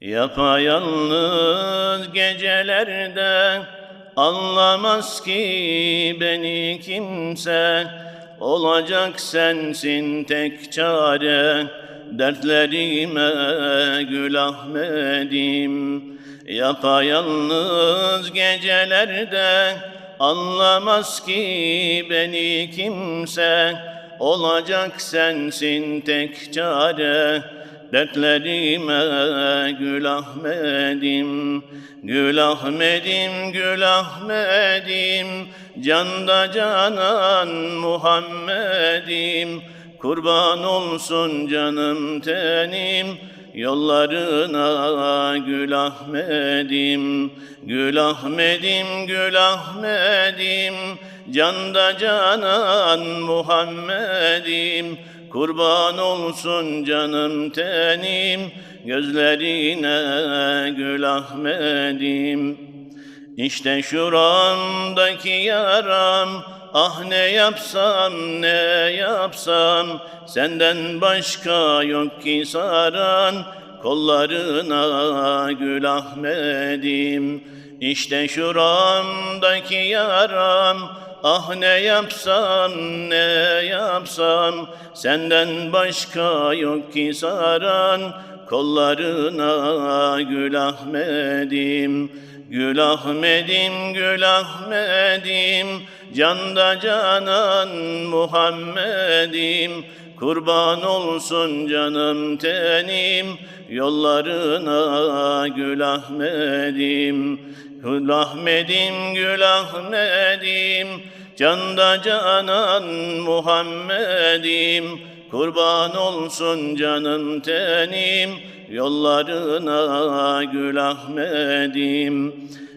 Yapayalnız gecelerde anlamaz ki beni kimse. Olacak sensin tek çare dertlerime gül Ahmet'im Yapayalnız gecelerde anlamaz ki beni kimse. Olacak sensin tek çare Dertlerime gül Ahmet'im. Gül Ahmet'im, gül Ahmet'im. Canda canan Muhammed'im. Kurban olsun canım tenim. Yollarına gül Ahmet'im. Gül Ahmet'im, gül Ahmet'im. Canda canan Muhammed'im Kurban olsun canım tenim Gözlerine gül Ahmet'im İşte şuramdaki yaram Ah ne yapsam ne yapsam Senden başka yok ki saran Kollarına gül Ahmet'im İşte şuramdaki yaram Ah ne yapsam ne yapsam Senden başka yok ki saran. Kollarına gül Ahmet'im Gül Ahmet'im, gül Ahmet'im Canda canan Muhammed'im. Kurban olsun canım tenim Yollarına gül Ahmet'im. Gül Ahmet'im, gül Ahmet'im Canda canan Muhammed'im Kurban olsun canım tenim Yollarına gül Ahmet'im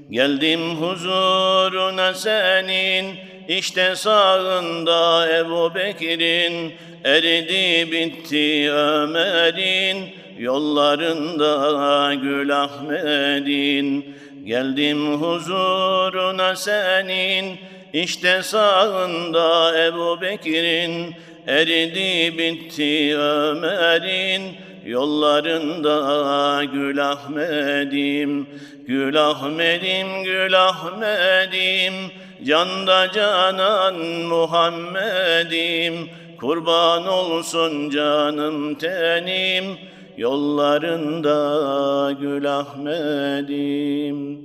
Geldim huzuruna senin işte sağında Ebu Bekir'in. Eridi bitti Ömer'in Yollarında gül Ahmet'in Geldim huzuruna senin işte sağında Ebu Bekir'in Eridi bitti Ömer'in. Yollarında gül Ahmet'im Gül Ahmet'im, gül Ahmet'im. Canda canan Muhammed'im. Kurban olsun canım tenim. Yollarında gül Ahmet'im